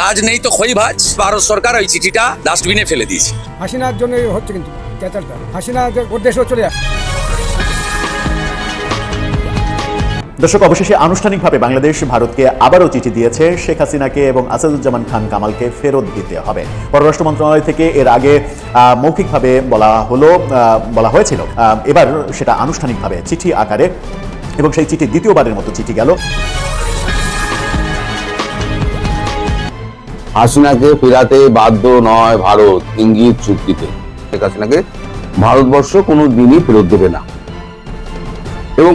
কাজ নেই তো খই ভাজ। ভারত সরকার ওই চিঠিটা ডাস্টবিনে ফেলে দিয়েছে। হাসিনার জন্য হচ্ছে কিন্তু ক্যাচারটা হাসিনা যে ওর দেশেও চলে আসে। দর্শক অবশেষে আনুষ্ঠানিকভাবে বাংলাদেশ ভারতকে আবারও চিঠি দিয়েছে শেখ হাসিনাকে এবং আসাদুজ্জামান খান কামালকে ফেরত দিতে হবে। পররাষ্ট্র মন্ত্রণালয় থেকে এর আগে আহ, মৌখিকভাবে বলা হলো আহ, বলা হয়েছিল আহ, এবার সেটা আনুষ্ঠানিকভাবে চিঠি আকারে এবং সেই চিঠি দ্বিতীয়বারের মতো চিঠি গেল। হাসিনাকে ফেরাতে বাধ্য নয় ভারত, ইঙ্গিত চুক্তিতে। শেখ হাসিনাকে ভারতবর্ষ কোনো দিনই ফেরত দেবে না। এবং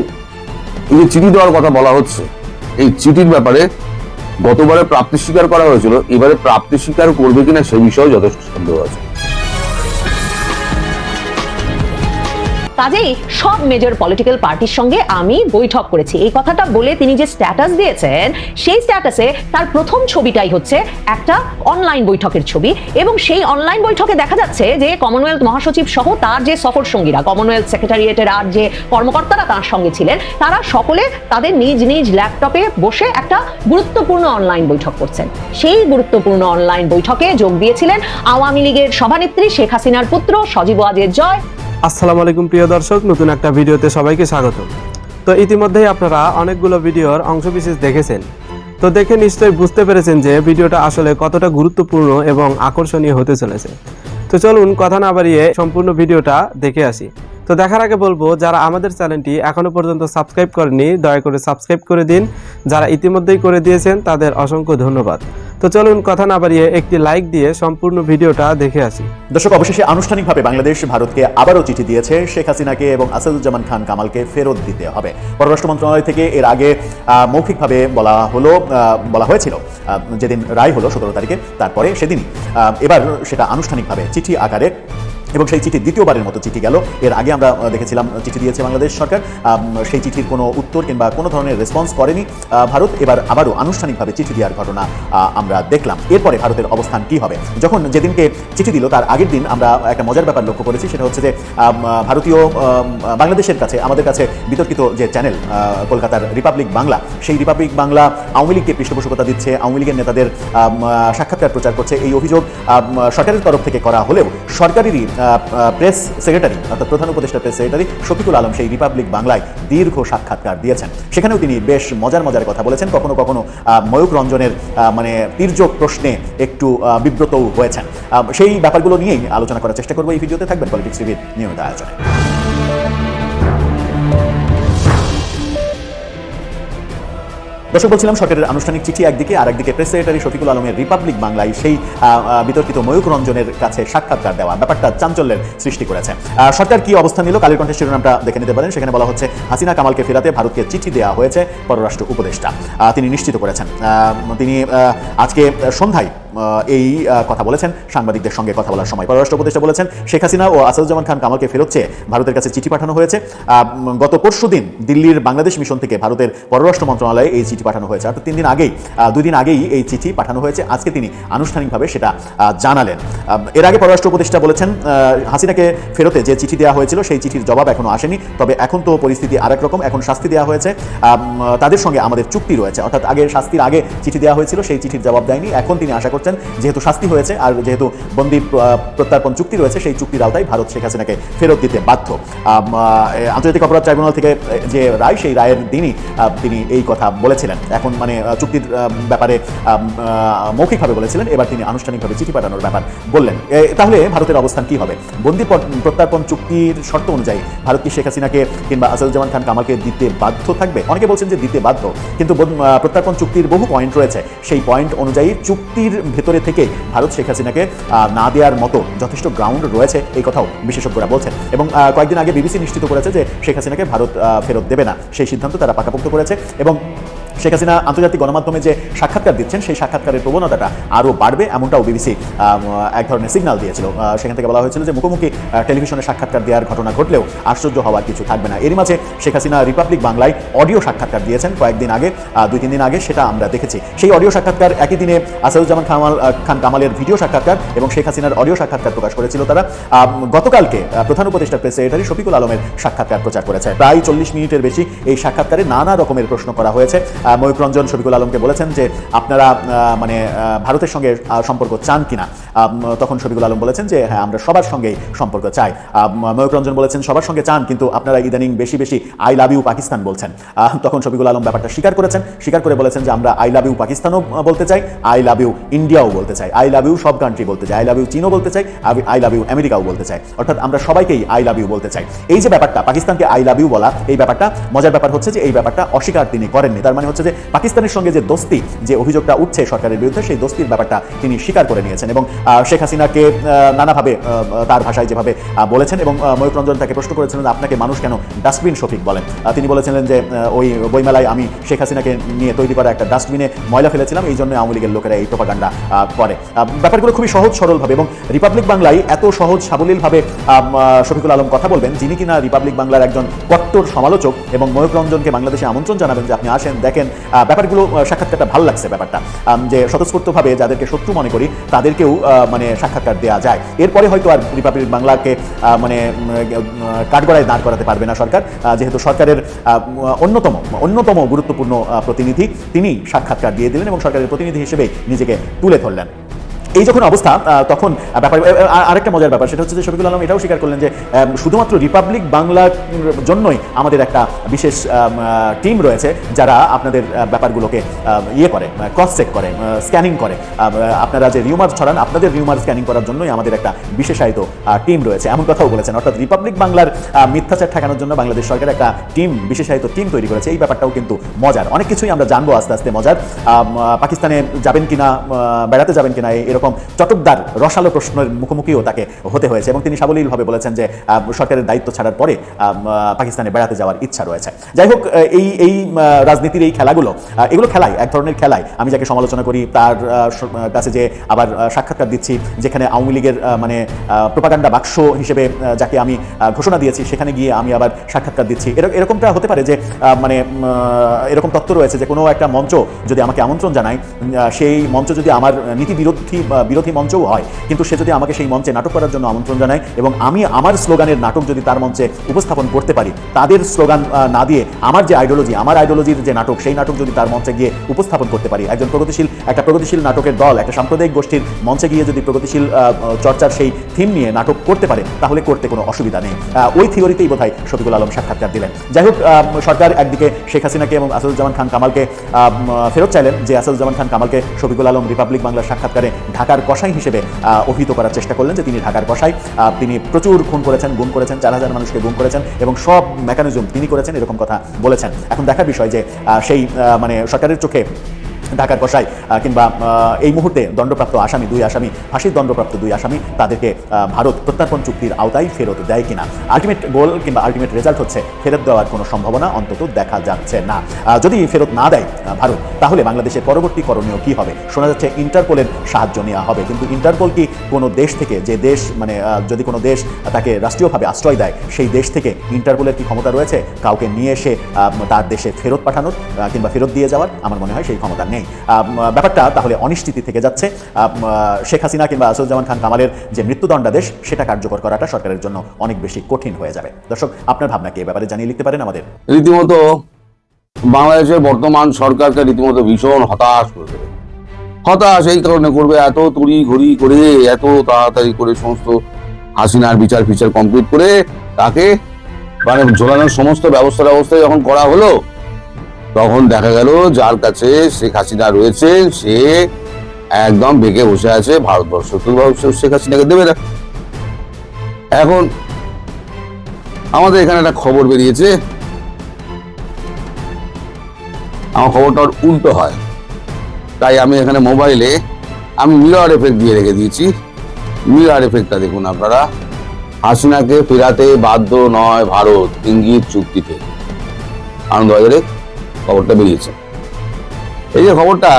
এই চিঠি দেওয়ার কথা বলা হচ্ছে, এই চিঠির ব্যাপারে গতবারে প্রাপ্তি স্বীকার করা হয়েছিল, এবারে প্রাপ্তি স্বীকার করবে কিনা সে বিষয়ে যথেষ্ট সন্দেহ আছে। কাজেই সব মেজর পলিটিক্যাল পার্টির সঙ্গে আমি বৈঠক করেছি। এই কথাটা বলে তিনি যে স্ট্যাটাস দিয়েছেন, সেই স্ট্যাটাসে তার প্রথম ছবিটাই হচ্ছে একটা অনলাইন বৈঠকের ছবি এবং সেই অনলাইন বৈঠকে দেখা যাচ্ছে যে কমনওয়েলথ মহাসচিব সহ তার যে সফর সঙ্গীরা কমনওয়েলথ সেক্রেটারিয়েটের আর যে কর্মকর্তারা তার সঙ্গে ছিলেন, তারা সকলে তাদের নিজ নিজ ল্যাপটপে বসে একটা গুরুত্বপূর্ণ অনলাইন বৈঠক করছেন। সেই গুরুত্বপূর্ণ অনলাইন বৈঠকে যোগ দিয়েছিলেন আওয়ামী লীগের সভানেত্রী শেখ হাসিনার পুত্র সজীব ওয়াজের জয় আসসালামু আলাইকুম প্রিয় দর্শক, নতুন একটা ভিডিওতে সবাইকে স্বাগত। তো ইতিমধ্যেই আপনারা অনেকগুলো ভিডিওর অংশবিশেষ দেখেছেন। তো দেখে নিশ্চয়ই বুঝতে পেরেছেন যে ভিডিওটা আসলে কতটা গুরুত্বপূর্ণ এবং আকর্ষণীয় হতে চলেছে। তো চলুন কথা না বাড়িয়ে সম্পূর্ণ ভিডিওটা দেখে আসি। তো দেখার আগে বলব যারা আমাদের চ্যানেলটি এখনও পর্যন্ত সাবস্ক্রাইব করেনি দয়া করে সাবস্ক্রাইব করে দিন। যারা ইতিমধ্যেই করে দিয়েছেন তাদের অসংখ্য ধন্যবাদ। তো চলুন কথা না বাড়িয়ে একটি লাইক দিয়ে সম্পূর্ণ ভিডিওটা দেখে আসি। দর্শক অবশেষে আনুষ্ঠানিকভাবে বাংলাদেশ ভারতকে আবারও চিঠি দিয়েছে শেখ হাসিনাকে এবং আসাদুজ্জামান খান কামালকে ফেরত দিতে হবে। পররাষ্ট্র মন্ত্রণালয় থেকে এর আগে মৌখিকভাবে বলা হলো বলা হয়েছিল যেদিন রায় হলো সতেরো তারিখে তারপরে সেদিনই। আহ, এবার সেটা আনুষ্ঠানিকভাবে চিঠি আকারে এবং সেই চিঠি দ্বিতীয়বারের মতো চিঠি গেল। এর আগে আমরা দেখেছিলাম চিঠি দিয়েছে বাংলাদেশ সরকার। সেই চিঠির কোনো উত্তর কিংবা কোনো ধরনের রেসপন্স করেনি ভারত। এবার আবারও আনুষ্ঠানিকভাবে চিঠি দেওয়ার ঘটনা আমরা দেখলাম। এরপরে ভারতের অবস্থান কি হবে? যখন যেদিনকে চিঠি দিল, তার আগের দিন আমরা একটা মজার ব্যাপার লক্ষ্য করেছি, সেটা হচ্ছে যে ভারতীয় বাংলাদেশের কাছে, আমাদের কাছে বিতর্কিত যে চ্যানেল কলকাতার রিপাবলিক বাংলা সেই রিপাবলিক বাংলা আওয়ামী লীগকে পৃষ্ঠপোষকতা দিচ্ছে, আওয়ামী লীগের নেতাদের সাক্ষাৎকার প্রচার করছে। এই অভিযোগ সরকারের তরফ থেকে করা হলেও সরকারেরই প্রেস সেক্রেটারি অর্থাৎ প্রধান উপদেষ্টা প্রেস সেক্রেটারি শফিকুল আলম সেই রিপাবলিক বাংলায় দীর্ঘ সাক্ষাৎকার দিয়েছেন। সেখানেও তিনি বেশ মজার মজার কথা বলেছেন। কখনো কখনো ময়ূক রঞ্জনের মানে তীর্যক প্রশ্নে একটু বিব্রতও হয়েছেন। সেই ব্যাপারগুলো নিয়েই আলোচনা করার চেষ্টা করব এই ভিডিওতে। থাকবেন পলিটিক্স টিভির নিয়মিত আয়োজনে। দর্শক, বলছিলাম সরকারের আনুষ্ঠানিক চিঠি একদিকে, আর একদিকে প্রেস সেক্রেটারি শফিকুল আলমের রিপাবলিক বাংলায় সেই বিতর্কিত ময়ূক রঞ্জনের কাছে সাক্ষাৎকার দেওয়া। ব্যাপারটা চাঞ্চল্যের সৃষ্টি করেছে। সরকার কি অবস্থান নিল? কালের কণ্ঠের শিরোনামটা দেখে নিতে পারেন। সেখানে বলা হচ্ছে, হাসিনা কামালকে ফেরাতে ভারতকে চিঠি দেওয়া হয়েছে পররাষ্ট্র উপদেষ্টা। তিনি নিশ্চিত করেছেন। তিনি আজকে সন্ধ্যায় এই কথা বলেছেন। সাংবাদিকদের সঙ্গে কথা বলার সময় পররাষ্ট্র উপদেষ্টা বলেছেন, শেখ হাসিনা ও আসাদুজ্জামান খান কামালকে ফেরত চেয়ে ভারতের কাছে চিঠি পাঠানো হয়েছে। গত পরশু দিন দিল্লির বাংলাদেশ মিশন থেকে ভারতের পররাষ্ট্র মন্ত্রণালয়ে এই চিঠি পাঠানো হয়েছে। অর্থাৎ তিন দিন আগেই দুই দিন আগেই এই চিঠি পাঠানো হয়েছে। আজকে তিনি আনুষ্ঠানিকভাবে সেটা জানালেন। এর আগে পররাষ্ট্র উপদেষ্টা বলেছেন হাসিনাকে ফেরতে যে চিঠি দেওয়া হয়েছিল, সেই চিঠির জবাব এখনও আসেনি। তবে এখন তো পরিস্থিতি আরেক রকম এখন শাস্তি দেওয়া হয়েছে। তাদের সঙ্গে আমাদের চুক্তি রয়েছে। অর্থাৎ আগে শাস্তির আগে চিঠি দেওয়া হয়েছিল, সেই চিঠির জবাব দেয়নি। এখন তিনি আশা করছেন। যেহেতু শাস্তি হয়েছে আর যেহেতু বন্দি প্রত্যার্পণ চুক্তি রয়েছে, সেই চুক্তির আওতায় ভারত শেখ হাসিনাকে ফেরত দিতে বাধ্য। আন্তর্জাতিক অপরাধ ট্রাইব্যুনাল থেকে যে রায়, সেই রায়ের দিনই তিনি এই কথা বলেছিলেন। এখন মানে চুক্তির ব্যাপারে মৌখিকভাবে বলেছিলেন। এবার তিনি আনুষ্ঠানিকভাবে চিঠি পাঠানোর ব্যাপার বললেন। তাহলে ভারতের অবস্থান কি হবে? বন্দি প্রত্যার্পণ চুক্তির শর্ত অনুযায়ী ভারত কি শেখ হাসিনাকে কিংবা আসাদুজ্জামান খান কামালকে দিতে বাধ্য থাকবে? অনেকে বলছেন যে দিতে বাধ্য, কিন্তু প্রত্যার্পণ চুক্তির বহু পয়েন্ট রয়েছে। সেই পয়েন্ট অনুযায়ী চুক্তির ভেতরে থেকে ভারত শেখ হাসিনাকে না দেওয়ার মতো যথেষ্ট গ্রাউন্ড রয়েছে এই কথাও বিশেষজ্ঞরা বলছেন। এবং কয়েকদিন আগে বিবিসি নিশ্চিত করেছে যে শেখ হাসিনাকে ভারত ফেরত দেবে না। সেই সিদ্ধান্ত তারা পাকাপোক্ত করেছে। এবং শেখ হাসিনা আন্তর্জাতিক গণমাধ্যমে যে সাক্ষাৎকার দিচ্ছেন, সেই সাক্ষাৎকারের প্রবণতাটা আরও বাড়বে এমনটাও বিবিসি এক ধরনের সিগন্যাল দিয়েছিল। সেখান থেকে বলা হয়েছিল যে মুখোমুখি টেলিভিশনে সাক্ষাৎকার দেওয়ার ঘটনা ঘটলেও আশ্চর্য হওয়ার কিছু থাকবে না। এরই মাঝে শেখ হাসিনা রিপাবলিক বাংলায় অডিও সাক্ষাৎকার দিয়েছেন কয়েকদিন আগে দুই, তিন দিন আগে, সেটা আমরা দেখেছি। সেই অডিও সাক্ষাৎকার একই দিনে আসাদুজ্জামান খামাল খান কামালের ভিডিও সাক্ষাৎকার এবং শেখ হাসিনার অডিও সাক্ষাৎকার প্রকাশ করেছিল তারা। গতকালকে প্রধান উপদেষ্টা প্রেস সেক্রেটারি শফিকুল আলমের সাক্ষাৎকার প্রচার করেছে। প্রায় চল্লিশ মিনিটের বেশি এই সাক্ষাৎকারে নানা রকমের প্রশ্ন করা হয়েছে। ময়ূক রঞ্জন শফিকুল আলমকে বলেছেন যে আপনারা মানে ভারতের সঙ্গে সম্পর্ক চান কিনা। তখন শফিকুল আলম বলেছেন যে হ্যাঁ আমরা সবার সঙ্গেই সম্পর্ক চাই। ময়ূক রঞ্জন বলেছেন, সবার সঙ্গে চান, কিন্তু আপনারা ইদানিং বেশি বেশি আই লাভ ইউ পাকিস্তান বলছেন। তখন শফিকুল আলম ব্যাপারটা স্বীকার করেছেন। স্বীকার করে বলেছেন যে, আমরা আই লাভ ইউ পাকিস্তানও বলতে চাই, আই লাভ ইউ ইন্ডিয়াও বলতে চাই। আই লাভ ইউ সব কান্ট্রি বলতে চাই। আই লাভ ইউ চীনও বলতে চাই আই লাভ ইউ আমেরিকাও বলতে চাই। অর্থাৎ আমরা সবাইকেই আই লাভ ইউ বলতে চাই। এই যে ব্যাপারটা, পাকিস্তানকে আই লাভ ইউ বলা, এই ব্যাপারটা, মজার ব্যাপার হচ্ছে যে, এই ব্যাপারটা অস্বীকার তিনি করেননি। তার মানে হচ্ছে যে পাকিস্তানের সঙ্গে যে দোস্তি, যে অভিযোগটা উঠছে সরকারের বিরুদ্ধে, সেই দোস্তির ব্যাপারটা তিনি স্বীকার করে নিয়েছেন এবং শেখ হাসিনাকে নানাভাবে তার ভাষায় যেভাবে বলেছেন এবং ময়ূক রঞ্জন তাকে প্রশ্ন করেছিলেন আপনাকে মানুষ কেন ডাস্টবিন শফিক বলেন? তিনি বলেছিলেন যে ওই বইমেলায় আমি শেখ হাসিনাকে নিয়ে তৈরি করা একটা ডাস্টবিনে ময়লা ফেলেছিলাম, এই জন্য আওয়ামী লীগের লোকেরা এই প্রপাগান্ডা করে। ব্যাপারগুলো খুবই সহজ সরলভাবে এবং রিপাবলিক বাংলায় এত সহজ সাবলীলভাবে শফিকুল আলম কথা বলবেন, যিনি কিনা রিপাবলিক বাংলার একজন কট্টর সমালোচক এবং ময়ূক রঞ্জনকে বাংলাদেশে আমন্ত্রণ জানাবেন যে আপনি আসেন, দেখেন ব্যাপারগুলো সাক্ষাৎকারটা ভালো লাগছে ব্যাপারটা। যে স্বতঃস্ফূর্তভাবে যাদেরকে শত্রু মনে করি, তাদেরকেও মানে সাক্ষাৎকার দেওয়া যায়। এরপরে হয়তো আর রিপাবলিক বাংলাকে মানে কাঠগড়ায় দাঁড় করাতে পারবে না সরকার। যেহেতু সরকারের অন্যতম অন্যতম গুরুত্বপূর্ণ প্রতিনিধি, তিনি সাক্ষাৎকার দিয়ে দিলেন এবং সরকারের প্রতিনিধি হিসেবে নিজেকে তুলে ধরলেন। এই যখন অবস্থা তখন ব্যাপার আরেকটা মজার ব্যাপার, সেটা হচ্ছে যে শফিকুল আলম এটাও স্বীকার করলেন যে শুধুমাত্র রিপাবলিক বাংলার জন্যই আমাদের একটা বিশেষ টিম রয়েছে যারা আপনাদের ব্যাপারগুলোকে ইয়ে করে ক্রস চেক করে স্ক্যানিং করে। আপনারা যে রিউমার ছড়ান, আপনাদের রিউমার স্ক্যানিং করার জন্যই আমাদের একটা বিশেষায়িত টিম রয়েছে। এমন কথাও বলেছেন। অর্থাৎ রিপাবলিক বাংলার মিথ্যাচার ঠেকানোর জন্য বাংলাদেশ সরকার একটা টিম বিশেষায়িত টিম তৈরি করেছে। এই ব্যাপারটাও কিন্তু মজার। অনেক কিছুই আমরা জানব আস্তে আস্তে মজার। পাকিস্তানে যাবেন কিনা বেড়াতে যাবেন কিনা এই- এরকম চটকদার, রসালো প্রশ্নের মুখোমুখিও তাকে হতে হয়েছে এবং তিনি সাবলীলভাবে বলেছেন যে সরকারের দায়িত্ব ছাড়ার পরে পাকিস্তানে বেড়াতে যাওয়ার ইচ্ছা রয়েছে। যাই হোক এই এই রাজনীতির এই খেলাগুলো এগুলো খেলাই এক ধরনের খেলাই আমি যাকে সমালোচনা করি তার কাছে যে আবার সাক্ষাৎকার দিচ্ছি, যেখানে আওয়ামী লীগের মানে প্রোপাগান্ডা বাক্স হিসেবে যাকে আমি ঘোষণা দিয়েছি, সেখানে গিয়ে আমি আবার সাক্ষাৎকার দিচ্ছি। এরক- এরকমটা হতে পারে যে মানে এরকম তত্ত্ব রয়েছে যে কোনো একটা মঞ্চ যদি আমাকে আমন্ত্রণ জানায় সেই মঞ্চ যদি আমার নীতি বিরোধী বিরোধী মঞ্চও হয়। কিন্তু সে যদি আমাকে সেই মঞ্চে নাটক করার জন্য আমন্ত্রণ জানায় এবং আমি আমার স্লোগানের নাটক যদি তার মঞ্চে উপস্থাপন করতে পারি, তাদের স্লোগান না দিয়ে আমার যে আইডিওলজি আমার আইডিওলজির যে নাটক, সেই নাটক যদি তার মঞ্চে গিয়ে উপস্থাপন করতে পারি। একজন প্রগতিশীল, একটা প্রগতিশীল নাটকের দল, একটা সাম্প্রদায়িক গোষ্ঠীর মঞ্চে গিয়ে যদি প্রগতিশীল চর্চার সেই থিম নিয়ে নাটক করতে পারে, তাহলে করতে কোনো অসুবিধা নেই। ওই থিওরিতেই বোধহয় শফিকুল আলম সাক্ষাৎকার দিলেন। যাই হোক সরকার একদিকে শেখ হাসিনাকে এবং আসাদুজ্জামান খান কামালকে ফেরত চাইলেন, যে আসাদুজ্জামান খান কামালকে শফিকুল আলম রিপাবলিক বাংলার সাক্ষাৎকারে ঢাকার কসাই হিসেবে অভিহিত করার চেষ্টা করলেন যে তিনি ঢাকার আহ, তিনি প্রচুর খুন করেছেন গুম করেছেন চার হাজার মানুষকে গুম করেছেন এবং সব মেকানিজম তিনি করেছেন এরকম কথা বলেছেন। এখন দেখার বিষয় যে সেই মানে সরকারের চোখে ঢাকার আহ, কিংবা এই মুহূর্তে দণ্ডপ্রাপ্ত আসামি দুই আসামি ফাঁসির দণ্ডপ্রাপ্ত দুই আসামি তাদেরকে ভারত প্রত্যর্পণ চুক্তির আওতায় ফেরত দেয় কিনা। আলটিমেট গোল কিংবা আলটিমেট রেজাল্ট হচ্ছে ফেরত দেওয়ার কোনো সম্ভাবনা অন্তত দেখা যাচ্ছে না। যদি ফেরত না দেয় ভারত তাহলে বাংলাদেশের পরবর্তী করণীয় কি হবে? শোনা যাচ্ছে ইন্টারপোলের সাহায্য নেওয়া হবে কিন্তু ইন্টারপোল কি কোনো দেশ থেকে যে দেশ মানে যদি কোনো দেশ তাকে রাষ্ট্রীয়ভাবে আশ্রয় দেয় সেই দেশ থেকে ইন্টারপোলের কি ক্ষমতা রয়েছে? কাউকে নিয়ে এসে তার দেশে ফেরত পাঠানোর কিংবা ফেরত দিয়ে যাওয়ার আমার মনে হয় সেই ক্ষমতা নেই। আহ, ব্যাপারটা তাহলে অনিশ্চিতি থেকে যাচ্ছে। শেখ হাসিনা কিংবা আসাদুজ্জামান খান কামালের যে মৃত্যুদণ্ডাদেশ সেটা কার্যকর করাটা সরকারের জন্য অনেক বেশি কঠিন হয়ে যাবে। দর্শক আপনার ভাবনা কি এ ব্যাপারে জানিয়ে লিখতে পারেন আমাদের? রীতিমতো বাংলাদেশের বর্তমান সরকারকে রীতিমতো ভীষণ হতাশ করে হতাশ এই কারণে করবে এত তুড়ি ঘড়ি করে এত তাড়াতাড়ি করে সমস্ত হাসিনার বিচার ফিচার কমপ্লিট করে তাকে মানে ঝোলানোর সমস্ত ব্যবস্থা ব্যবস্থা যখন করা হলো তখন দেখা গেল যার কাছে শেখ হাসিনা রয়েছে, সে একদম বেঁকে বসে আছে ভারতবর্ষ। তো শেখ হাসিনাকে দেবে না। এখন আমাদের এখানে একটা খবর বেরিয়েছে। আমার খবরটা উল্টো হয়। তাই আমি এখানে মোবাইলে আমি মিরর এফেক্ট দিয়ে রেখে দিয়েছি। মিরর এফেক্টটা দেখুন আপনারা। হাসিনাকে ফেরাতে বাধ্য নয় ভারত ইঙ্গিত চুক্তিতে। আনন্দবাজারে খবরটা বেরিয়েছে। এই যে খবরটা,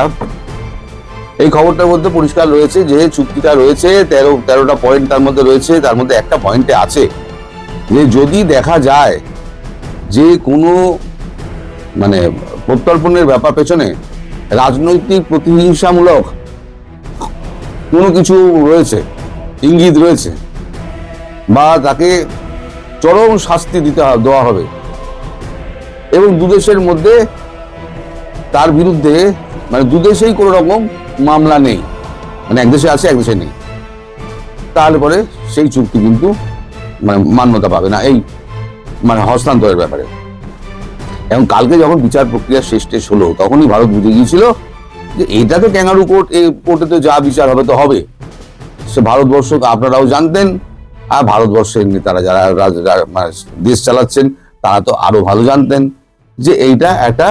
এই খবরটার মধ্যে পরিষ্কার রয়েছে যে চুক্তিটা রয়েছে, তেরো, তেরোটা পয়েন্ট তার মধ্যে রয়েছে, তার মধ্যে একটা পয়েন্টে আছে যে যদি দেখা যায় যে কোনো মানে প্রত্যর্পণের ব্যাপার পেছনে রাজনৈতিক প্রতিহিংসামূলক কোনো কিছু রয়েছে, ইঙ্গিত রয়েছে বা তাকে চরম শাস্তি দিতে দেওয়া হবে এবং দুদেশের মধ্যে তার বিরুদ্ধে মানে দুদেশেই কোনো রকম মামলা নেই। মানে এক দেশে আছে, এক দেশে নেই। তাহলে পরে সেই চুক্তি কিন্তু মানে মান্যতা পাবে না। এই মানে হস্তান্তরের ব্যাপারে। এবং কালকে যখন বিচার প্রক্রিয়া শেষ টেস হলো, তখনই ভারত বুঝে গিয়েছিল যে এটা তো ক্যাঙ্গারু কোর্ট, এই কোর্টে তো যা বিচার হবে তো হবে। সে ভারতবর্ষ, আপনারাও জানতেন। আর ভারতবর্ষের নেতারা যারা মানে দেশ চালাচ্ছেন, তারা তো আরও ভালো জানতেন। যে এইটা একটা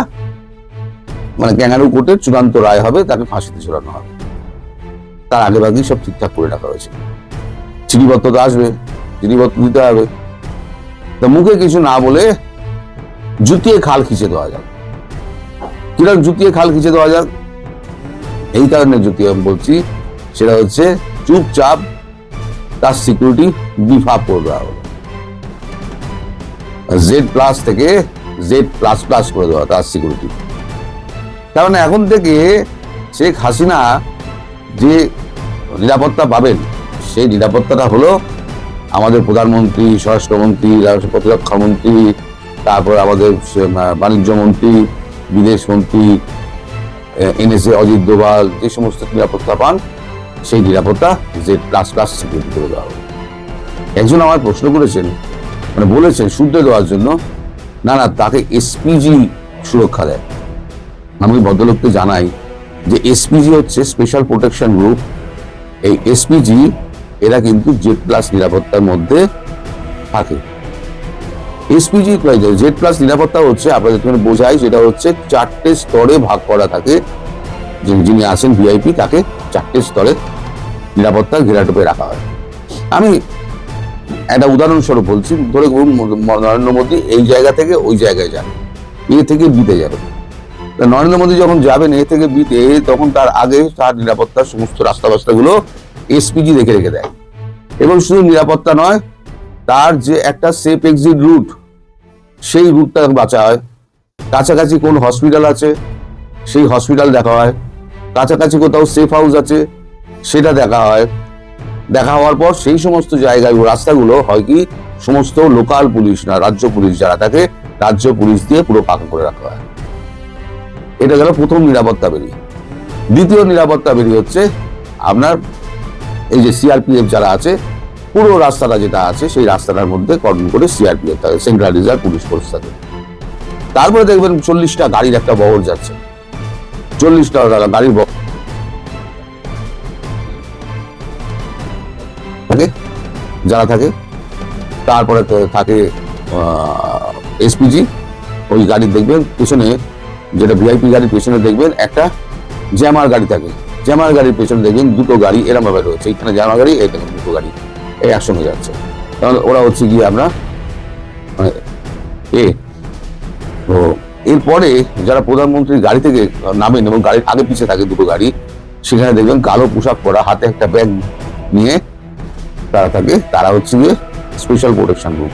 মানে ক্যাঙ্গারু কোর্টের চূড়ান্ত রায় হবে, তাকে ফাঁসিতে ঝোলানো হবে। তার আগে বাকি সব ঠিকঠাক করে রাখা হয়েছে। চিঠিপত্র তো আসবে, চিঠিপত্র দিতে হবে। তা মুখে কিছু না বলে জুতিয়ে খাল খিচে দেওয়া যাক। কীরকম জুতিয়ে খাল খিচে দেওয়া যাক? এই কারণে জুতিয়ে আমি বলছি, সেটা হচ্ছে চুপচাপ তার সিকিউরিটি বিফাপ করে দেওয়া হলো জেড প্লাস থেকে জেড প্লাস প্লাস করে দেওয়া, তার সিকিউরিটি কারণ এখন থেকে শেখ হাসিনা যে নিরাপত্তা পাবেন, সেই নিরাপত্তাটা হলো আমাদের প্রধানমন্ত্রী, স্বরাষ্ট্রমন্ত্রী, রাষ্ট্র প্রতিরক্ষা মন্ত্রী, তারপর আমাদের বাণিজ্য মন্ত্রী, বিদেশ মন্ত্রী এনএসএ অজিত দোভাল, যে সমস্ত নিরাপত্তা পান, সেই নিরাপত্তা জেড প্লাস প্লাস সিকিউরিটি করে দেওয়া হবে। একজন আমার প্রশ্ন করেছেন মানে বলেছেন শুদ্ধ দেওয়ার জন্য না না, তাকে এসপিজি সুরক্ষা দেয়। আমি ভদ্রলোককে জানাই যে এসপিজি হচ্ছে স্পেশাল প্রোটেকশন গ্রুপ এই এসপিজি এরা কিন্তু জেড প্লাস নিরাপত্তার মধ্যে থাকে। এসপিজি জেড প্লাস নিরাপত্তা হচ্ছে, আপনাদের এখানে বোঝাই, সেটা হচ্ছে চারটে স্তরে ভাগ করা থাকে। যিনি- আছেন ভিআইপি তাকে চারটে স্তরে নিরাপত্তা ঘেরাটোপে রাখা হয়। আমি একটা উদাহরণস্বরূপ বলছি, ধরে ধরুন নরেন্দ্র মোদী এই জায়গা থেকে ওই জায়গায় যান, এ থেকে বিতে যাবেন। নরেন্দ্র মোদী যখন যাবেন এ থেকে বিতে তখন তার আগে তার নিরাপত্তার সমস্ত রাস্তা বাস্তাগুলো এসপিজি দেখে রেখে দেয়। এবং শুধু নিরাপত্তা নয়, তার যে একটা সেফ এক্সিট রুট সেই রুটটা বাঁচা হয় কাছাকাছি কোন হসপিটাল আছে, সেই হসপিটাল দেখা হয়। কাছাকাছি কোথাও সেফ হাউস আছে, সেটা দেখা হয়। দেখা হওয়ার পর সেই সমস্ত জায়গায় রাস্তাগুলো হয় কি, সমস্ত লোকাল পুলিশ না, রাজ্য পুলিশ যারা থাকে, রাজ্য পুলিশ দিয়ে পুরো পাকা করে রাখা হয়। এটা গেল প্রথম নিরাপত্তা বেরিয়ে। দ্বিতীয় নিরাপত্তা বেরিয়ে হচ্ছে আপনার এই যে সিআরপিএফ যারা আছে, পুরো রাস্তাটা যেটা আছে, সেই রাস্তাটার মধ্যে কর্ম করে সিআরপিএফ থাকে সেন্ট্রাল রিজার্ভ পুলিশ ফোর্স থাকে। তারপরে দেখবেন চল্লিশটা গাড়ির একটা বহর যাচ্ছে। চল্লিশটা গাড়ির বহর যারা থাকে, তারপরে থাকে এসপিজি ওই গাড়ির দেখবেন, পেছনে যেটা ভিআইপি গাড়ির পেছনে দেখবেন একটা জ্যামার গাড়ি থাকে। জ্যামার গাড়ির পেছনে দেখবেন দুটো গাড়ি এরম ভাবে রয়েছে। এখানে জ্যামার গাড়ি এই দুটো গাড়ি। এই একসঙ্গে যাচ্ছে। তাহলে ওরা হচ্ছে গিয়ে আমরা মানে এ তো এরপরে যারা প্রধানমন্ত্রীর গাড়ি থেকে নামেন এবং গাড়ির আগে পিছিয়ে থাকে দুটো গাড়ি, সেখানে দেখবেন কালো পোশাক পরা, হাতে একটা ব্যাগ নিয়ে তারা থাকে, তারা হচ্ছে গিয়ে স্পেশাল প্রোটেকশন গ্রুপ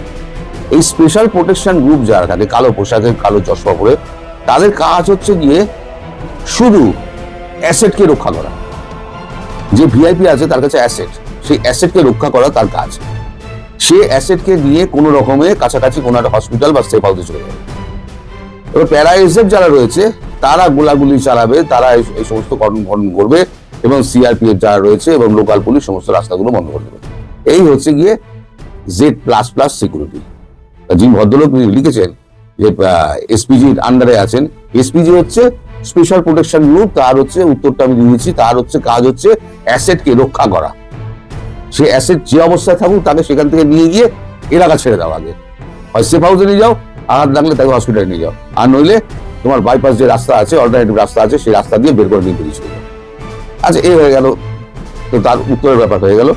এই স্পেশাল প্রোটেকশন গ্রুপ যারা থাকে, কালো পোশাকে কালো চশমা পরে, তাদের কাজ হচ্ছে গিয়ে শুধু অ্যাসেটকে রক্ষা করা। যে ভিআইপি আছে, তার কাছে অ্যাসেট সেই অ্যাসেটকে রক্ষা করা তার কাজ। সে অ্যাসেটকে নিয়ে কোনো রকমে কাছাকাছি কোনো একটা হসপিটাল বা সেফ হাউসে চলে যাবে এবার প্যারা এসএফ যারা রয়েছে, তারা গোলাগুলি চালাবে, তারা এই সমস্ত কর্ম কর্ম করবে এবং সিআরপিএফ যারা রয়েছে এবং লোকাল পুলিশ সমস্ত রাস্তাগুলো বন্ধ করে দেবে। এই হচ্ছে গিয়ে জেড প্লাস প্লাস সিকিউরিটি যিনি ভদ্রলোক লিখেছেন যে এসপিজির আন্ডারে আছেন। এসপিজি হচ্ছে স্পেশাল প্রোটেকশন গ্রুপ তার হচ্ছে উত্তরটা আমি দিয়েছি তার হচ্ছে কাজ হচ্ছে অ্যাসেটকে রক্ষা করা। সে অ্যাসেট যে অবস্থায় থাকুক, তাকে সেখান থেকে নিয়ে গিয়ে এলাকা ছেড়ে দাও আগে। হয় সেফ হাউসে নিয়ে যাও, আঘাত লাগলে তাকে হসপিটালে নিয়ে যাও। আর নইলে তোমার বাইপাস যে রাস্তা আছে অল্টারনেটিভ রাস্তা আছে, সেই রাস্তা দিয়ে বের করে নিয়ে বেরিয়ে চলে যাও। আচ্ছা এই হয়ে গেল। তো তার উত্তরের ব্যাপার হয়ে গেল।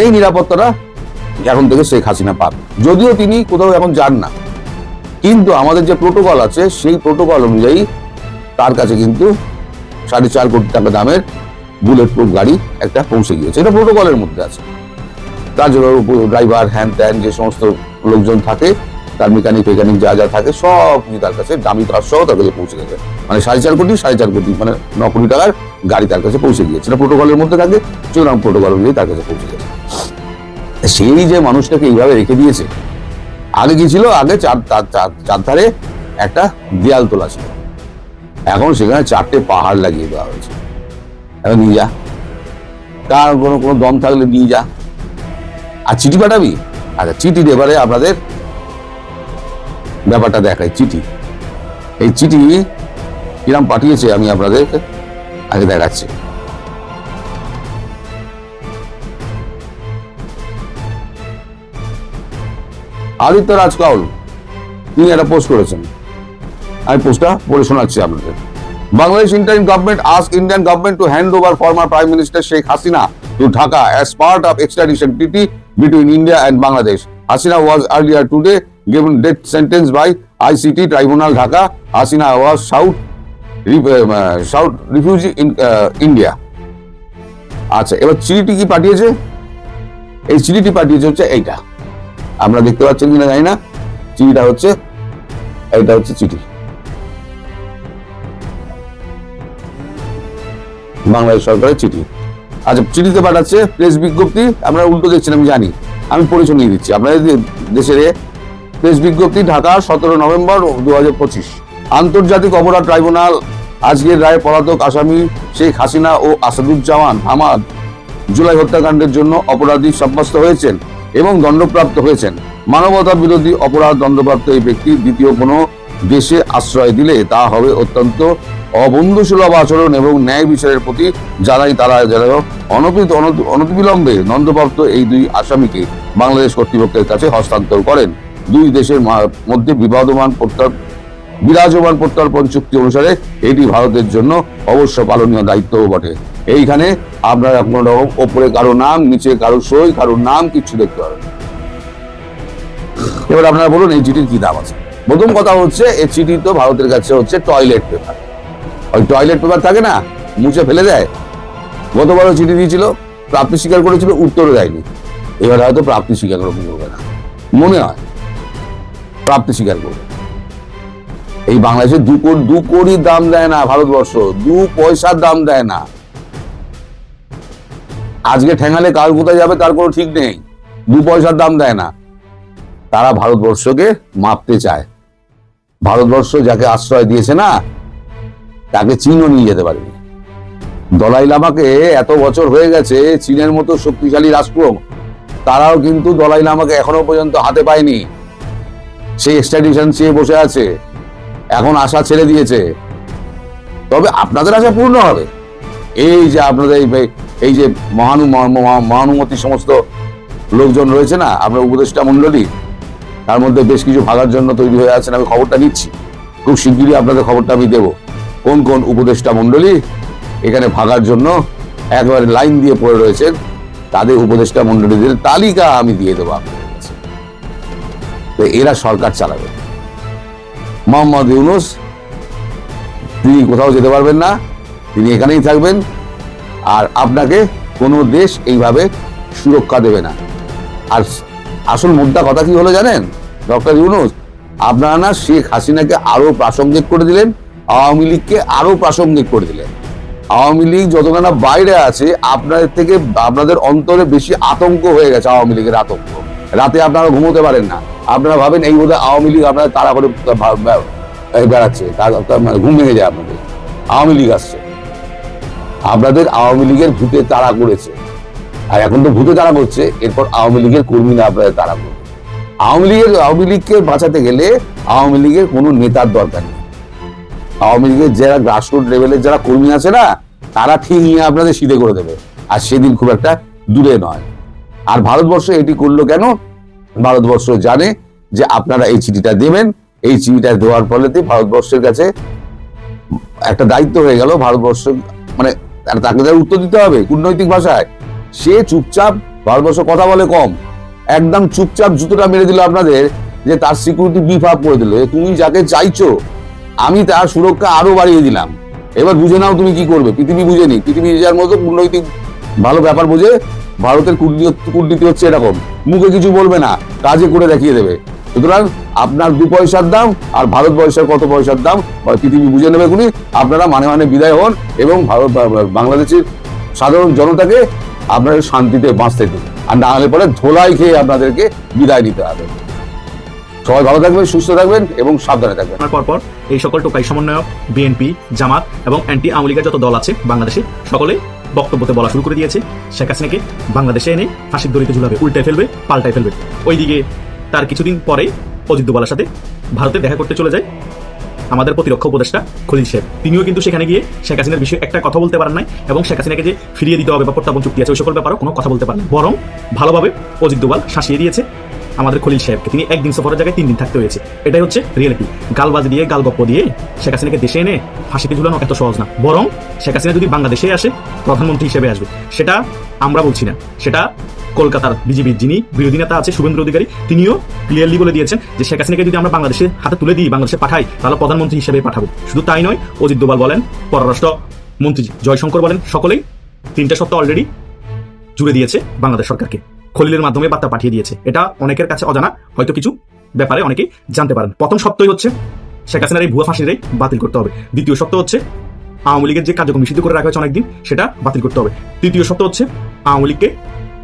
এই নিরাপত্তাটা এখন থেকে শেখ হাসিনা পাবে যদিও তিনি কোথাও এখন যান না। কিন্তু আমাদের যে প্রোটোকল আছে, সেই প্রোটোকল অনুযায়ী তার কাছে কিন্তু সাড়ে চার কোটি টাকা দামের বুলেট প্রুফ গাড়ি একটা পৌঁছে গিয়েছে। এটা প্রোটোকলের মধ্যে আছে। তার জন্য ড্রাইভার হ্যান ত্যান যে সমস্ত লোকজন থাকে, তার মেকানিক ফেকানিক যা যা থাকে, সব কিছু তার কাছে দামি তার সহ তার কাছে পৌঁছে গেছে। মানে সাড়ে চার কোটি, সাড়ে চার কোটি মানে ন কোটি টাকার গাড়ি তার কাছে পৌঁছে গিয়েছে। এটা প্রোটোকলের মধ্যে থাকে, সুতরাং প্রোটোকল অনুযায়ী তার কাছে পৌঁছে গেছে। সেই যে মানুষটাকে এইভাবে রেখে দিয়েছে, আগে কি ছিল? আগে চার, চার- চার- চারধারে একটা দেয়াল তোলা ছিল। এখন সেখানে চারটে পাহাড় লাগিয়ে দেওয়া হয়েছে। এখন নিয়ে যা। কার কোনো কোনো দম থাকলে নিয়ে যা। আর চিঠি পাঠাবি? আচ্ছা চিঠি এবারে আপনাদের ব্যাপারটা দেখাই, চিঠি। এই চিঠি কিরাম পাঠিয়েছে আমি আপনাদেরকে আগে দেখাচ্ছি। আদিত্য রাজ কাউল তিনি একটা পোস্ট করেছেন। আমি পোস্টটা পড়ে শোনাচ্ছি আপনাদের। Bangladesh Indian government ask Indian government to hand over former prime minister Sheikh Hasina to Dhaka as part of extradition treaty between India and Bangladesh Hasina was earlier today given death sentence by ICT tribunal Dhaka Hasina was south south refugee India আচ্ছা এবার চিঠিটি কি পাঠিয়েছে? এই চিঠিটি পাঠিয়েছে হচ্ছে এইটা। আমরা দেখতে পাচ্ছেন কিনা জানি না। চিঠিটা হচ্ছে এটা হচ্ছে চিঠি। বাংলাদেশ সরকারের চিঠি। আচ্ছা চিঠিতে পাঠাচ্ছে প্রেস বিজ্ঞপ্তি, আমরা উল্টো দেখছেন আমি জানি। আমি পড়ে শুনিয়ে দিচ্ছি। আপনাদের দেশের প্রেস বিজ্ঞপ্তি, ঢাকা, সতেরো নভেম্বর দু হাজার পঁচিশ। আন্তর্জাতিক অপরাধ ট্রাইব্যুনাল, আজকের রায়ে পলাতক আসামি শেখ হাসিনা ও আসাদুজ্জামান হামাদ জুলাই হত্যাকাণ্ডের জন্য অপরাধী সাব্যস্ত হয়েছেন। এবং দণ্ডপ্রাপ্ত হয়েছেন। মানবতা বিরোধী অপরাধ দণ্ডপ্রাপ্ত এই ব্যক্তি দ্বিতীয় কোনো দেশে আশ্রয় দিলে তা হবে অত্যন্ত অবন্ধুসুলভ আচরণ এবং ন্যায় বিচারের প্রতি জানাই তারা যেন অনতিবিলম্বে দণ্ডপ্রাপ্ত এই দুই আসামিকে বাংলাদেশ কর্তৃপক্ষের কাছে হস্তান্তর করেন। দুই দেশের মধ্যে বিবাদমান প্রত্যার বিরাজমান প্রত্যর্পণ চুক্তি অনুসারে এটি ভারতের জন্য অবশ্য পালনীয় দায়িত্বও বটে। এইখানে আপনারা কোনো রকম ওপরে কারও নাম, নিচে কারও সই কারোর নাম কিচ্ছু দেখতে পাবেন। এবার আপনারা বলুন, এই চিঠির কি দাম আছে? প্রথম কথা হচ্ছে, এই চিঠি তো ভারতের কাছে হচ্ছে টয়লেট পেপার। ওই টয়লেট পেপার থাকে না, মুছে ফেলে দেয়। গতবারও চিঠি দিয়েছিল, প্রাপ্তি স্বীকার করেছিল, উত্তরও দেয়নি। এবার হয়তো প্রাপ্তি স্বীকার করবে না। মনে হয়, প্রাপ্তি স্বীকার করবে। এই বাংলাদেশে দু কোটি দু কোটির দাম দেয় না ভারতবর্ষ, দু পয়সার দাম দেয় না। আজকে ঠেঙালে কাল কোথায় যাবে তার কোনো ঠিক নেই। দু পয়সার দাম দেয় না। তারা ভারতবর্ষকে মাপতে চায়। ভারতবর্ষ যাকে আশ্রয় দিয়েছে না, তাকে চীনও নিয়ে যেতে পারেনি। দলাই লামাকে এত বছর হয়ে গেছে চীনের মতো শক্তিশালী রাষ্ট্র, তারাও কিন্তু দলাই লামাকে এখনও পর্যন্ত হাতে পায়নি। সেই এক্সট্রাডিশন চেয়ে বসে আছে, এখন আশা ছেড়ে দিয়েছে। তবে আপনাদের আশা পূর্ণ হবে। এই যে আপনাদের এই- এই যে মহানু মহা- মহা- মহানুমতি সমস্ত লোকজন রয়েছে না আপনার উপদেষ্টা মন্ডলী তার মধ্যে বেশ কিছু ভাগার জন্য তৈরি হয়ে আছেন, আমি খবরটা নিচ্ছি। খুব শিগগিরই আপনাদের খবরটা আমি দেবো। কোন কোন উপদেষ্টা মন্ডলী এখানে ভাগার জন্য একবারে লাইন দিয়ে পড়ে রয়েছেন, তাদের উপদেষ্টা মন্ডলীদের তালিকা আমি দিয়ে দেবো আপনাদের কাছে। তো এরা সরকার চালাবে। মোহাম্মদ ইউনুস, তিনি কোথাও যেতে পারবেন না, তিনি এখানেই থাকবেন। আর আপনাকে কোনো দেশ এইভাবে সুরক্ষা দেবে না। আর আসল মুদ্রা কথা কি হলো জানেন? ডক্টর ইউনুস, আপনারা না শেখ হাসিনাকে আরও প্রাসঙ্গিক করে দিলেন, আওয়ামী লীগকে আরও প্রাসঙ্গিক করে দিলেন। আওয়ামী লীগ যতখানা বাইরে আছে, আপনাদের থেকে আপনাদের অন্তরে বেশি আতঙ্ক হয়ে গেছে আওয়ামী লীগের আতঙ্ক। রাতে আপনারা ঘুমোতে পারেন না। আপনারা ভাবেন এই বোধহয় আওয়ামী লীগ আপনারা তাড়া করে বেড়াচ্ছে মানে ঘুম ভেঙে যায় আপনাদের। আওয়ামী লীগ আসছে। আপনাদের আওয়ামী লীগের ভূতে তাড়া করেছে। আর এখন তো ভূতে তাড়া করছে, এরপর আওয়ামী লীগের কর্মীরা আপনাদের তাড়া করবে আওয়ামী লীগের, আওয়ামী লীগকে বাঁচাতে গেলে আওয়ামী লীগের কোনো নেতার দরকার নেই। আওয়ামী লীগের যারা গ্রাসরুট লেভেলের যারা কর্মী আছে না, তারা ঠিক নিয়ে আপনাদের সিধে করে দেবে। আর সেদিন খুব একটা দূরে নয়। আর ভারতবর্ষ এটি করল কেন? ভারতবর্ষ জানে যে আপনারা এই চিঠিটা দেবেন। এই চিঠিটা দেওয়ার ফলেতে ভারতবর্ষের কাছে একটা দায়িত্ব হয়ে গেল। ভারতবর্ষ মানে তাকে তার উত্তর দিতে হবে কূটনৈতিক ভাষায়। সে চুপচাপ ভারতবর্ষ কথা বলে কম। একদম চুপচাপ জুতোটা মেরে দিল আপনাদের যে তার সিকিউরিটি আপ করে দিল তুমি যাকে চাইছো, আমি তার সুরক্ষা আরও বাড়িয়ে দিলাম। এবার বুঝে নাও তুমি কি করবে, পৃথিবী বুঝে নি। পৃথিবী যার মতো কূটনৈতিক ভালো ব্যাপার বুঝে, ভারতের কূটনীতি হচ্ছে এরকম। মুখে কিছু বলবে না, কাজে করে দেখিয়ে দেবে। সুতরাং আপনার দু পয়সার দাম আর ভারত পয়সার কত পয়সার দাম পৃথিবী বুঝে নেবে খুনি? আপনারা মানে মানে বিদায় হন এবং ভারত বাংলাদেশের সাধারণ জনতাকে আপনারা শান্তিতে বাঁচতে দিন। আর না হলে পরে ধোলাই খেয়ে আপনাদেরকে বিদায় নিতে হবে। সবাই ভালো থাকবেন, সুস্থ থাকবেন এবং সাবধানে থাকবেন। পরপর এই সকল টোকাই সমন্বয়ক বিএনপি জামাত এবং অ্যান্টি আওয়ামী যত দল আছে বাংলাদেশে, সকলে বক্তব্যতে বলা শুরু করে দিয়েছে। শেখ হাসিনাকে বাংলাদেশে এনে ফাঁসির দড়িতে ঝুলাবে উল্টায় ফেলবে, পাল্টায় ফেলবে। ওইদিকে তার কিছুদিন পরে অজিত দোবালার সাথে ভারতে দেখা করতে চলে যায় আমাদের প্রতিরক্ষা উপদেষ্টা খলিল শেখ তিনিও কিন্তু সেখানে গিয়ে শেখ হাসিনার বিষয়ে একটা কথা বলতে পারেন নাই এবং শেখ হাসিনাকে যে ফিরিয়ে দিতে হবে ব্যাপারটা এবং চুক্তি আছে, ওই সকল ব্যাপারও কোনো কথা বলতে পারেন বরং ভালোভাবে অজিত দোবাল শাসিয়ে দিয়েছে। আমাদের খলিল সাহেবকে। তিনি একদিন সফরের জায়গায় তিন দিন থাকতে হয়েছে। এটাই হচ্ছে রিয়েলিটি গালবাজি দিয়ে গাল গালগপ্প দিয়ে শেখ হাসিনাকে দেশে এনে ফাঁসিতে ঝুলানো এত সহজ না। বরং শেখ হাসিনা যদি বাংলাদেশে আসে, প্রধানমন্ত্রী হিসেবে আসবে। সেটা আমরা বলছি না। সেটা কলকাতার বিজেপির যিনি বিরোধী নেতা আছে শুভেন্দ্র অধিকারী, তিনিও ক্লিয়ারলি বলে দিয়েছেন যে শেখ হাসিনাকে যদি আমরা বাংলাদেশে হাতে তুলে দিই, বাংলাদেশে পাঠাই, তাহলে প্রধানমন্ত্রী হিসেবে পাঠাবো। শুধু তাই নয়, অজিত দোবাল বলেন, পররাষ্ট্র মন্ত্রী জয়শঙ্কর বলেন, সকলেই তিনটা সপ্তাহ অলরেডি জুড়ে দিয়েছে বাংলাদেশ সরকারকে। খলিলের মাধ্যমে বার্তা পাঠিয়ে দিয়েছে। এটা অনেকের কাছে অজানা, হয়তো কিছু ব্যাপারে অনেকেই জানতে পারেন। প্রথম সত্যই হচ্ছে, শেখ হাসিনার এই ভুয়া ফাঁসির বাতিল করতে হবে। দ্বিতীয় সত্য হচ্ছে, আওয়ামী লীগের যে কার্যক্রম নিষিদ্ধ করে রাখা হয়েছে অনেকদিন, সেটা বাতিল করতে হবে। তৃতীয় সত্য হচ্ছে, আওয়ামী লীগকে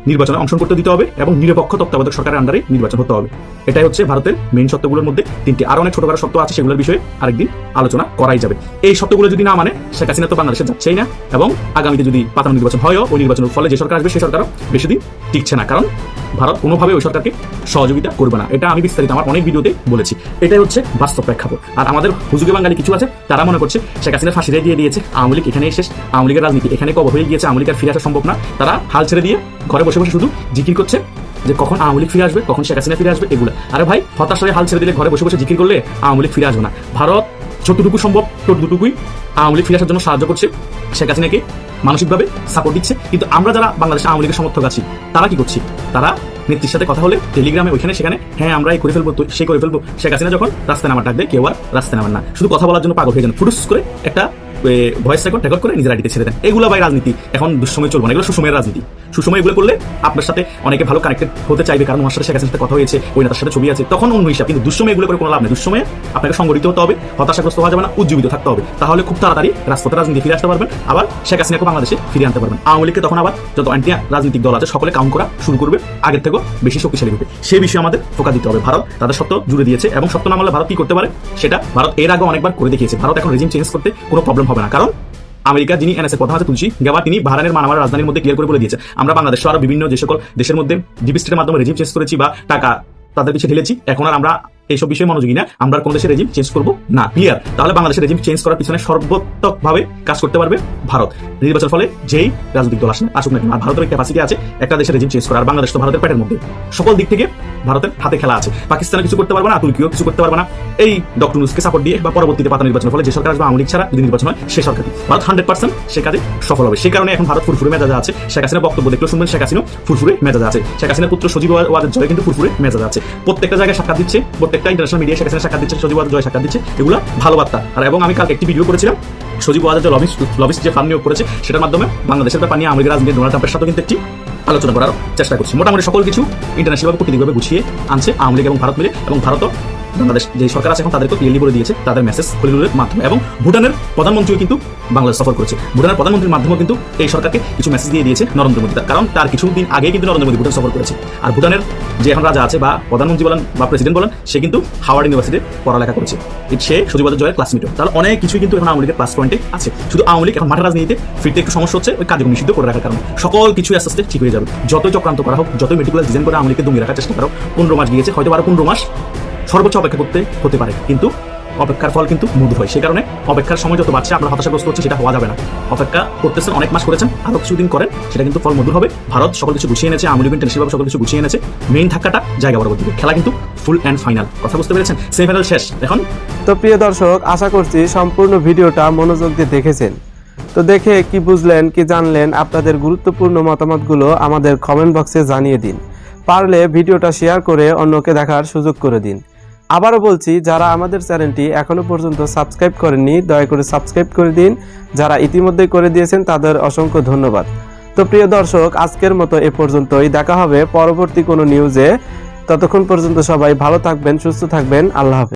নির্বাচনে অংশগ্রহণ করতে দিতে হবে এবং নিরপেক্ষ তত্ত্বাবধায়ক সরকারের আন্ডারে নির্বাচন হতে হবে। এটাই হচ্ছে ভারতের মেইন সত্যগুলোর মধ্যে তিনটি। আরও অনেক ছোটখাটো সত্য আছে সেগুলোর বিষয়ে আরেকদিন আলোচনা করাই যাবে। এই সত্যগুলো যদি না মানে শেখ হাসিনা তো বাংলাদেশে যাচ্ছেই না এবং আগামীতে যদি পাতানো নির্বাচন হয়ও, ওই নির্বাচনের ফলে যে সরকার আসবে সেই সরকারও বেশি দিন টিকছে না। কারণ ভারত কোনোভাবে ওই সরকারকে সহযোগিতা করবে না। এটা আমি বিস্তারিত আমার অনেক ভিডিওতে বলেছি। এটাই হচ্ছে বাস্তব প্রেক্ষাপট। আর আমাদের হুজুগে বাঙালি কিছু আছে, তারা মনে করছে শেখ হাসিনা ফাঁসি দিয়ে দিয়েছে, আওয়ামী লীগ এখানেই শেষ, আওয়ামী লীগের রাজনীতি এখানে কবর হয়ে গিয়েছে, আওয়ামী লীগ আর ফিরে আসা সম্ভব না। তারা হাল ছেড়ে দিয়ে ঘরে বসে বসে শুধু জিকির করছে যে কখন আওয়ামী লীগ ফিরে আসবে, কখন শেখ হাসিনা ফিরে আসবে, এগুলো। আরে ভাই, হতাশ হয়ে হাল ছেড়ে দিলে ঘরে বসে বসে জিকির করলে আওয়ামী লীগ ফিরে আসবে না। ভারত যতটুকু সম্ভব ততটুকুই আওয়ামী লীগ ফিরে আসার জন্য সাহায্য করছে। শেখ হাসিনাকে মানসিকভাবে সাপোর্ট দিচ্ছে। কিন্তু আমরা যারা বাংলাদেশে আওয়ামী লীগের সমর্থক আছি, তারা কি করছি? তারা নেত্রীর সাথে কথা হলে টেলিগ্রামে, ওইখানে, সেখানে হ্যাঁ আমরা এই করে ফেলব, তো সে করে ফেলব। শেখ হাসিনা যখন রাস্তায় নামার ডাক দেয়, কেউ আর রাস্তায় নামান না। শুধু কথা বলার জন্য পাগল হয়ে যান। ফুটুস করে একটা ভয়েস রেকর্ড রেকর্ড করে নিজের আইডিতে ছেড়ে দেন। এগুলো ভাই রাজনীতি। এখন দুঃসময় চলবে না। এগুলো সুসময়ের রাজনীতি। সুসময় এগুলো করলে আপনার সাথে অনেকে ভালো কানেক্টেড হতে চাইবে। কারণ ওনার সাথে সাথে কথা হয়েছে, ওই নেতার সাথে ছবি আছে। তখন অন্য হিসাব। কিন্তু দুঃসময় এগুলো করে কোনো লাভ নেই। দুঃসময়ে আপনাকে সংগঠিত হতে হবে, হতাশাগ্রস্ত হওয়া যাবে না, উজ্জীবিত থাকতে হবে। তাহলে খুব তাড়াতাড়ি রাজপথে রাজনীতি ফিরে আসতে পারবেন। আবার শেখ হাসিনাকে বাংলাদেশে ফিরে আনতে পারবেন। আওয়ামী লীগকে তখন আবার যত অ্যান্টি রাজনৈতিক দল আছে, সকলে কাউন্ট করা শুরু করবে। আগের থেকেও বেশি শক্তিশালী হবে। সেই বিষয়ে আমাদের ফোকাস দিতে হবে। ভারত তাদের সত্য জুড়ে দিয়েছে। এবং সত্য না মানলে ভারত কি করতে পারে? সেটা ভারত এর আগে অনেকবার করে দেখিয়েছে। ভারত এখন রেজিম চেঞ্জ করতে কোনো প্রবলেম হবে না। কারণ আমেরিকা যিনি এনএসএ প্রধান আছে, তুলসী গেবা তিনি বাহারানের মানামার রাজধানীর মধ্যে ক্লিয়ার করে বলে দিয়েছে। আমরা বাংলাদেশ আরও বিভিন্ন যে সকল দেশের মধ্যে ডিপিস্টের মাধ্যমে রেজিম চেঞ্জ করেছি বা টাকা তাদের পিছিয়ে ঢেলেছি, এখন আর আমরা এইসব বিষয়ে মনোযোগী না। আমরা কোন দেশের রেজিম চেঞ্জ করব না। ক্লিয়ার তাহলে বাংলাদেশের রেজিম চেঞ্জ করার পিছনে সর্বোত্তকভাবে কাজ করতে পারবে ভারত। নির্বাচন ফলে যেই রাজনৈতিক দল আসে আসুক না আর ভারতের ক্যাপাসিটি আছে একটা দেশের রেজিম চেঞ্জ করা, আর বাংলাদেশ তো ভারতের পেটের মধ্যে। সকল দিক থেকে ভারতের হাতে খেলা আছে। পাকিস্তানে কিছু করতে পারবে না, তুর্কিও কিছু করতে পারবে না। এই ডক্টর নুসকে সাপোর্ট দিয়ে বা পরবর্তীতে পাতা নির্বাচনের ফলে যে সরকার আসবে, আওয়ামী ছাড়া যদি নির্বাচন হয় সে সরকার ভারত হান্ড্রেড পার্সেন্ট সে কাজে সফল হবে। সেই কারণে এখন ভারত ফুরফুরে মেজাজে আছে। শেখ হাসিনা বক্তব্য দেখলে শুনবেন, শেখ হাসিনা ফুরফুরে মেজাজে আছে। শেখ হাসিনার পুত্র সজীব ওয়াদের জয় কিন্তু ফুরফুরে মেজাজে আছে। প্রত্যেকটা জায়গায় সাক্ষাৎ দিচ্ছে প্রত্যেকটা ইন্টারন্যাশনাল মিডিয়া হাসিনা সাক্ষাৎ দিচ্ছে, সজীব জয় সাক্ষাৎ দিচ্ছে, এগুলো ভালো বার্তা। আর এবং আমি কালকে একটি ভিডিও করেছিলাম, সজীব ওয়াদের যে লবিস লবিস যে ফার্ম নিয়োগ করেছে, সেটার মাধ্যমে বাংলাদেশের ব্যাপার নিয়ে রাজনীতি ডোনাল্ড ট্রাম্পের সাথে কিন্তু একটি আলোচনা করার চেষ্টা করছি। মোটামুটি সকল কিছু ইন্টারন্যাশনাল কূটনীতিকভাবে গুছিয়ে আনছে আওয়ামী লীগ এবং ভারত মিলে, এবং ভারতও বাংলাদেশ যে সরকার আছে এখন তাদেরকে ক্লিয়ারলি বলে দিয়েছে, তাদের মেসেজ খলিলুরের মাধ্যমে। এবং ভুটানের প্রধানমন্ত্রীও কিন্তু বাংলাদেশ সফর করেছে। ভুটানের প্রধানমন্ত্রীর মাধ্যমেও কিন্তু এই সরকারকে কিছু মেসেজ দিয়ে দিয়েছে নরেন্দ্র মোদী। কারণ তার কিছুদিন আগে কিন্তু নরেন্দ্র মোদী ভুটান সফর করেছে। আর ভুটানের যে এখন রাজা আছে বা প্রধানমন্ত্রী বলেন বা প্রেসিডেন্ট বলেন, সে কিন্তু হাওয়ার্ড ইউনিভার্সিটিতে পড়ালেখা করেছে। সে সজীবাদ জয়ের ক্লাসমেটও তাহলে অনেক কিছুই কিন্তু এখন আওয়ামী লীগের প্লাস পয়েন্টে আছে। শুধু আওয়ামী লীগ এখন মাঠের রাজনীতিতে ফিরতে একটু সমস্যা হচ্ছে, ওই কার্যক্রম নিষিদ্ধ করে রাখার কারণে। সকল কিছু আস্তে আস্তে ঠিক হয়ে যাবে। যতই চক্রান্ত করা হোক, যতই মেটিকুলার ডিজাইন করে আওয়ামী লীগকে দমিয়ে রাখার চেষ্টা করো, পনেরো মাস গিয়েছে হয়তো আরও পনেরো মাস সর্বোচ্চ অপেক্ষা করতে হতে পারে। কিন্তু অপেক্ষার ফল কিন্তু মধু হয়। সেই কারণে অপেক্ষার সময় যত বাড়ছে, আমরা হতাশাগ্রস্ত হচ্ছে, সেটা হওয়া যাবে না। অপেক্ষা করতেছেন অনেক মাস করেছেন, আরও কিছুদিন করেন, সেটা কিন্তু ফল মধুর হবে। ভারত সকল কিছু গুছিয়ে এনেছে, আমলি ইন্টারন্যাশনাল সকল কিছু গুছিয়ে এনেছে। মেইন ধাক্কাটা জায়গা বরাবর দিবে খেলা কিন্তু ফুল অ্যান্ড ফাইনাল। কথা বুঝতে পেরেছেন? সেমিফাইনাল শেষ। এখন তো প্রিয় দর্শক, আশা করছি সম্পূর্ণ ভিডিওটা মনোযোগ দিয়ে দেখেছেন। তো দেখে কি বুঝলেন, কি জানলেন, আপনাদের গুরুত্বপূর্ণ মতামতগুলো আমাদের কমেন্ট বক্সে জানিয়ে দিন। পারলে ভিডিওটা শেয়ার করে অন্যকে দেখার সুযোগ করে দিন। আবারও বলছি, যারা আমাদের চ্যানেলটি এখনও পর্যন্ত সাবস্ক্রাইব করেননি, দয়া করে সাবস্ক্রাইব করে দিন। যারা ইতিমধ্যে করে দিয়েছেন, তাদের অসংখ্য ধন্যবাদ। তো প্রিয় দর্শক, আজকের মতো এ পর্যন্তই। দেখা হবে পরবর্তী কোনো নিউজে। ততক্ষণ পর্যন্ত সবাই ভালো থাকবেন, সুস্থ থাকবেন। আল্লাহ হাফেজ।